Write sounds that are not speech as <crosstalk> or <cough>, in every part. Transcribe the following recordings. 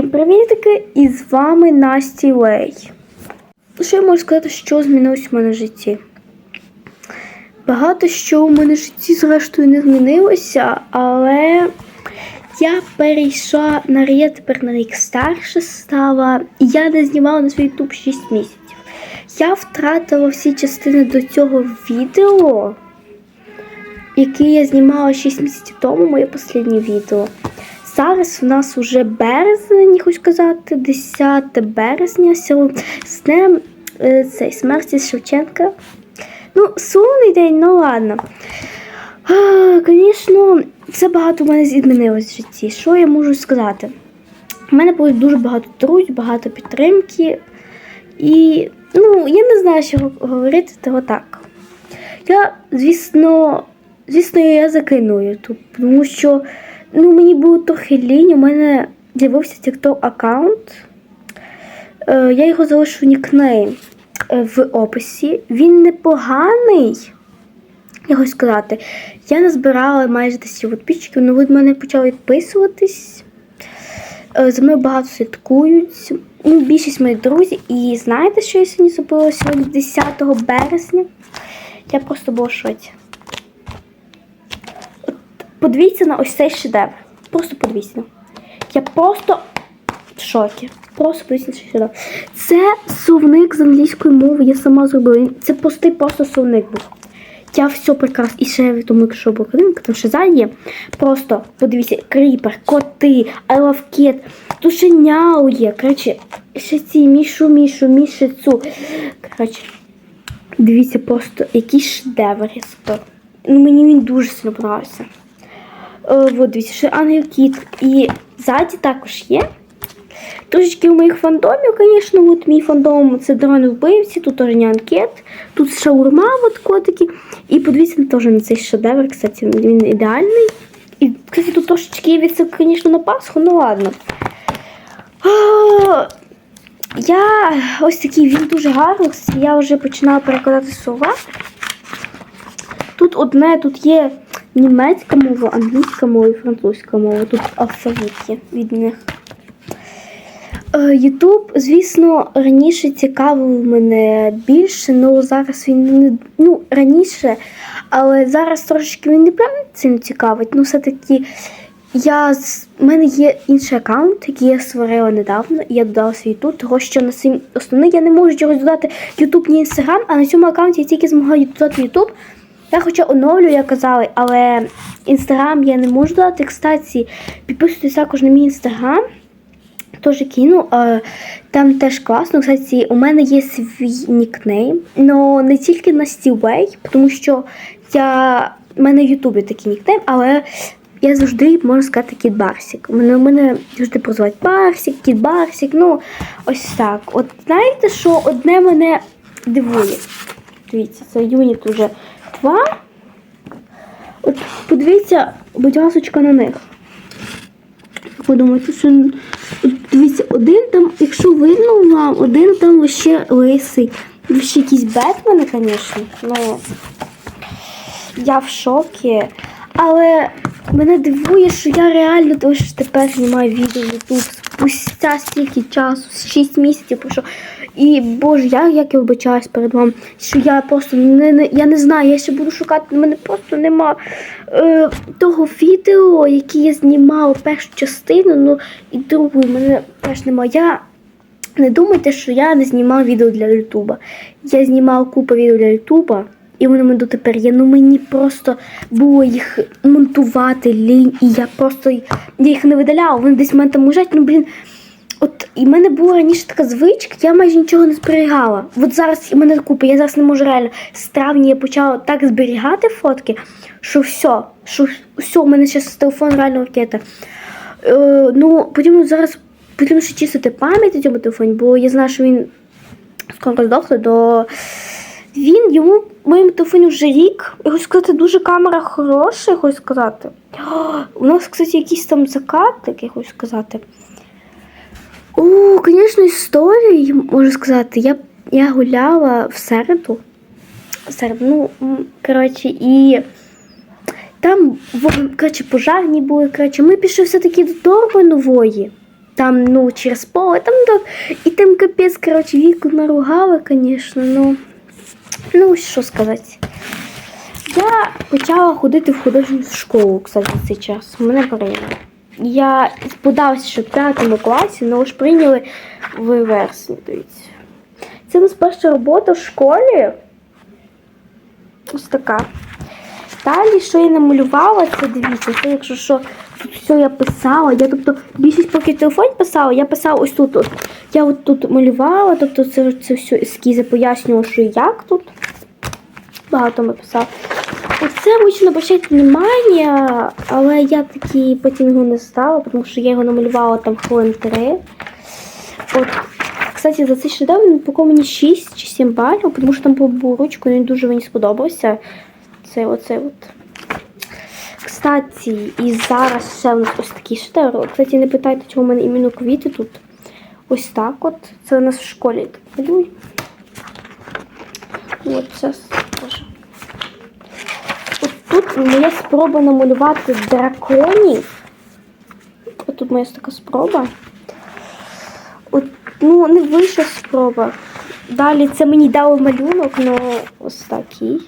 Всім привітки! І з вами Насті Лей. Ну, Що я можу сказати, що змінилось в мене в житті? Багато що в мене в житті, зрештою, не змінилося, але я перейшла на я тепер на рік старше стала, і я не знімала на свій YouTube 6 місяців. Я втратила всі частини до цього відео, яке я знімала 6 місяців тому, моє останнє відео. Зараз у нас вже березень, хочу сказати, 10 березня, з днем е, цей, смерті Шевченка. Ну, сумний день, ну ладно. Звісно, це багато в мене змінилось в житті. Що я можу сказати? У мене було дуже багато друзів, багато підтримки. І ну, я не знаю, що говорити, того так. Я, звісно, звісно, я закину YouTube, тому що ну, мені було трохи лінь, у мене з'явився TikTok аккаунт. Е, я його залишу нікнейм е, в описі. Він непоганий. Я хочу сказати, я назбирала майже 10 підписчиків, але від мене почали відписуватись. Е, За мною багато слідкують. Ну, більшість моїх друзів. І знаєте, що я сьогодні зробила сьогодні 10 березня? Я просто була в. Подивіться на ось цей шедевр. Просто подивіться. Я просто в шокі. Просто подивіться на шедевр. Це словник з англійської мови, я сама зробила. Це простий просто словник був. Я все прекрасно. І ще в тому, якщо була картинка, там ще ззаді є. Просто подивіться, кріпер, коти, I love cat, тут ще няу є. Коротше, ще ці мішу, мішу, мішицю. Коротше, дивіться просто, який шедевр я. Ну, мені він дуже сильно подобався. От, дивіться, ще ангел кіт. І ззаді також є. Трошечки у моїх фандомів, звісно, от мій фандом це дрони вбивці, тут теж анкет, тут шаурма, от котики. І подивіться теж на цей шедевр, кстати, він ідеальний. І, кстати, тут трошечки є це, звісно, на Пасху, ну ладно. Я ось такий, він дуже гарний. Я вже починала перекладати слова. Тут одне, тут є німецька мова, англійська мова і французька мова. Тут алфавіт є від них. Е, Ютуб, звісно, раніше цікавив мене більше, але зараз він не ну раніше, але зараз трошечки він не прям цим цікавить. Ну, все-таки я з мене є інший аккаунт, який я створила недавно, і я додала свій Ютуб, того що на свій основний я не можу чогось додати Ютуб ні Інстаграм, а на цьому аккаунті я тільки змогла додати Ютуб. Я хоча оновлю, як казали, але інстаграм я не можу додати. Кстати, підписуйтесь також на мій інстаграм. Теж кину. Там теж класно. Кстати, у мене є свій нікнейм, але не тільки на Стівей, тому що я у мене в Ютубі такий нікнейм, але я завжди можу сказати кіт Барсік. Мене мене завжди прозивають Барсік, кіт Барсік. Ну, ось так. От знаєте, що одне мене дивує. Дивіться, це юніт уже два. От подивіться, будь ласочка, на них. Подумайте, що дивіться, один там, якщо видно вам, один там ще лисий. Ще якісь Бетмени, звісно. Ну я в шокі. Але мене дивує, що я реально теж тепер знімаю відео YouTube спустя стільки часу, 6 місяців пройшло. І боже, я як я вибачаюсь перед вами, що я просто не, не я не знаю, я ще буду шукати, в мене просто нема е, того відео, яке я знімала першу частину, ну і другу мене теж нема. Я не думайте, що я не знімала відео для Ютуба. Я знімала купу відео для Ютуба, і вони мене дотепер є. Ну мені просто було їх монтувати лінь, і я просто я їх не видаляла. Вони десь в мене там лежать, ну блін. От і в мене була раніше така звичка, я майже нічого не зберігала. От зараз і мене купа, я зараз не можу реально. З травня я почала так зберігати фотки, що все, що все, у мене зараз телефон реально ракета. Е, ну, потім зараз потрібно ще чистити пам'ять на цьому телефоні, бо я знаю, що він скоро здохне, до він йому в моєму телефоні вже рік. Я хочу сказати, дуже камера хороша, я хочу сказати. <gasps> У нас, кстати, якийсь там закатик, я хочу сказати. О, звісно, історії, можу сказати. Я, я гуляла в середу. Ну, коротше, і там коротше, пожарні були. Коротше, ми пішли все-таки до торби нової. там, ну, через поле, там, так, і там капець, коротше, віку наругали, звісно, ну, ну, що сказати. Я почала ходити в художню школу, кстати, цей час. Мене прийняли. Я подався ще в п'ятому класі, але ж прийняли в вересні, дивіться. Це у нас перша робота в школі. Ось така. Далі, що я намалювала, це дивіться, це якщо що, тут все я писала. Я тобто більшість поки телефон писала, я писала ось тут. От. Я от тут малювала, тобто це, це все ескізи пояснювала, що як тут. Багато ми писали. Оце вручно бачити немає, але я таки потім його не стала, тому що я його намалювала там хвилин три. От, кстати, за цей шедевр він поки мені 6 чи 7 балів, тому що там був ручку, він дуже мені сподобався. Це оце от. Кстати, і зараз ще у нас ось такий шедевр. Кстати, не питайте, чому в мене іменно квіти тут. Ось так от. Це у нас в школі так. От, зараз. От тут моя спроба намалювати драконів. От тут моя така спроба. От, ну, не вийшла спроба. Далі це мені дали малюнок, ну ось такий.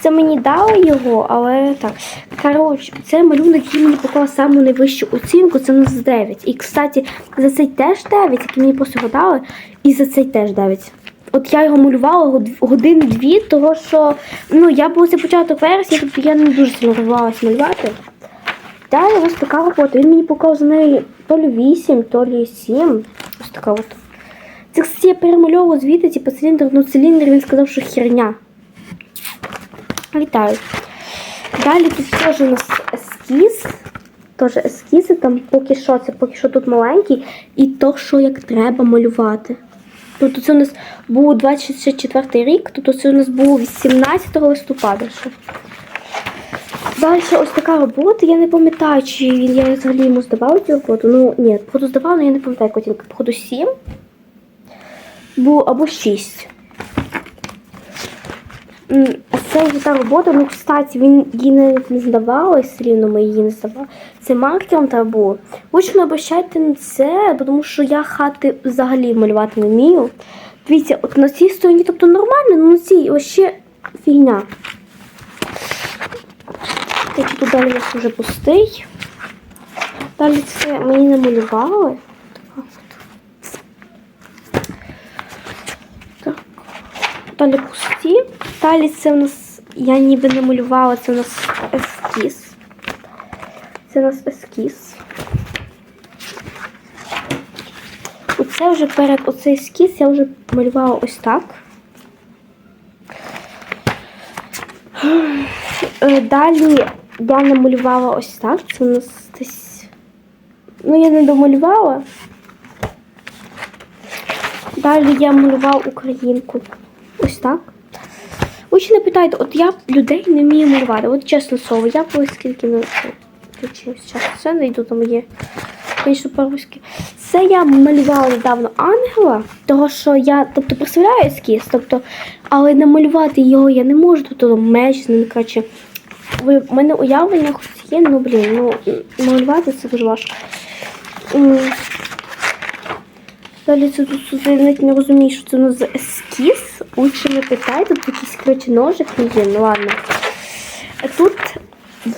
Це мені дали його, але так. Коротше, це малюнок, який мені поклав саму найвищу оцінку, це у нас 9. І, кстати, за цей теж 9, який мені просто його дали, і за цей теж 9. От я його малювала год- годин-дві, того що ну, я була це початок вересня, тобто я не дуже сильно малювати. Далі ось така робота. Він мені поклав за неї то лі 8, то лі 7. Ось така от. Це, кстати, я перемальовувала звідти, типу циліндр, ну циліндр він сказав, що херня. Вітаю. Далі тут теж у нас ескіз. Теж ескізи, там поки що, це поки що тут маленький, і то, що як треба малювати. Тобто це у нас був 24 рік, тобто це у нас було 18 листопада. Ще. Далі ось така робота. Я не пам'ятаю, чи він я взагалі йому здавала цю роботу. Ну, ні, походу здавала, але я не пам'ятаю, яку оцінку. Походу 7. Був або 6. Це вже та робота, ну, кстати, він її навіть не здавала, все рівно ми її не здавали. Це маркером треба було. Лучше не обращайте на це, тому що я хати взагалі малювати не вмію. Дивіться, от на цій стороні, тобто нормально, але на цій ось ще фігня. Так, тут далі у нас вже пустий. Далі це мені от. Так. Далі пусті. Далі це у нас, я ніби намалювала, це у нас ескіз. Це у нас ескіз. Оце вже перед оцей ескіз я вже малювала ось так. Е, Далі я намалювала ось так. Це у нас десь. Ну, я не домалювала. Далі я малював українку. Ось так. Не питайте, от я людей не вмію малювати. От чесно слово, я колись скільки не. Зараз це знайду там є. Звісно, по-руськи. Це я малювала недавно ангела, того що я, тобто, представляю ескіз, тобто, але намалювати його я не можу, тобто меч з ним, коротше. В мене уявлення хоч є, ну блін, ну малювати це дуже важко. Далі це тут не розумію, що це у нас за ескіз. Лучше не питайте, тут якийсь коротше, ножик є, ну ладно. Тут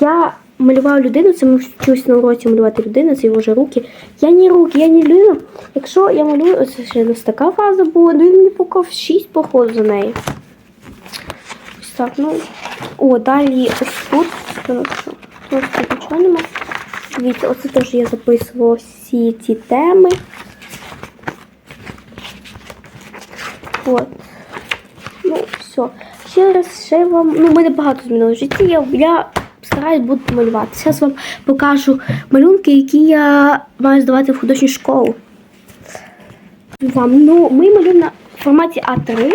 я малювала людину, це ми вчусь на уроці малювати людину, це його вже руки. Я не руки, я не людина. Якщо я малюю, ось ще ось така фаза була, ну він мені поклав 6 походу за неї. Ось так, ну. О, далі ось тут. Тут нічого нема. Дивіться, оце теж я записувала всі ці теми. От. Все. Ще раз ще вам. Ну, мене багато змінило в житті. Я, я стараюсь буду малювати. Зараз вам покажу малюнки, які я маю здавати в художню школу. Вам, ну, ми малюємо на форматі А3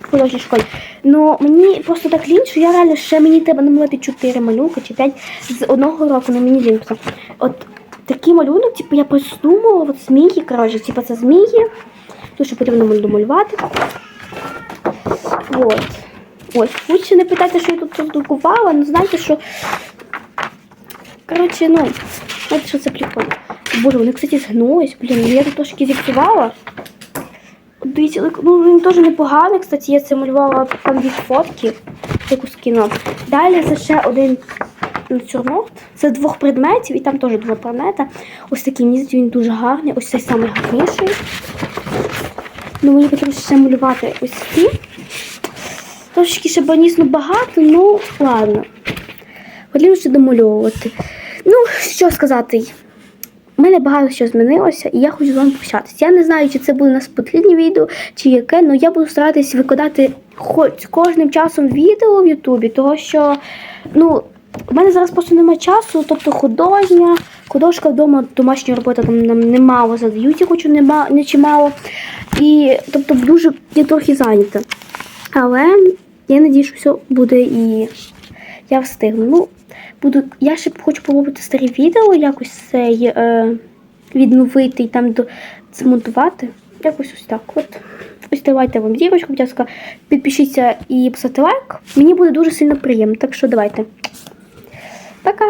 в художній школі. Ну, мені просто так лінь, що я реально ще мені треба намалювати 4 малюнки чи 5 з одного року, ну мені лінь. От такий малюнок, типу, я придумала, от змії, коротше, типу це змії. Тут ще потрібно домалювати. Вот. Ось, лучше не питайте, що я тут роздрукувала, ну знаєте, що. Коротше, ну, знаєте, що це прикольно. Боже, вони, кстати, згнулись. Блін, я тут трошки зіпсувала. Дивіться, ну він теж непоганий, кстати, я це малювала там від фотки, яку скинула. Далі це ще один натюрморт. Це двох предметів, і там теж два предмета. Ось такий мені він дуже гарний. Ось цей самий гарніший. Ну, мені потрібно ще малювати ось ці. Трошечки ще банісно багато, ну ладно. Потрібно ще домальовувати. Ну, що сказати. У мене багато що змінилося, і я хочу з вами прощатися. Я не знаю, чи це буде у нас потрібне відео, чи яке, але я буду старатись викладати хоч кожним часом відео в Ютубі, тому що ну, у мене зараз просто немає часу, тобто художня, художка вдома, домашня робота там нам немало задають, я хочу нема, не чимало. І тобто дуже я трохи зайнята. Але я надію, що все буде і я встигну. Ну, буду, я ще хочу попробувати старі відео, якось цей е, відновити і там до, змонтувати. Якось ось так. От. Ось давайте вам дірочку, будь ласка, підпишіться і поставте лайк. Мені буде дуже сильно приємно. Так що давайте. Пока!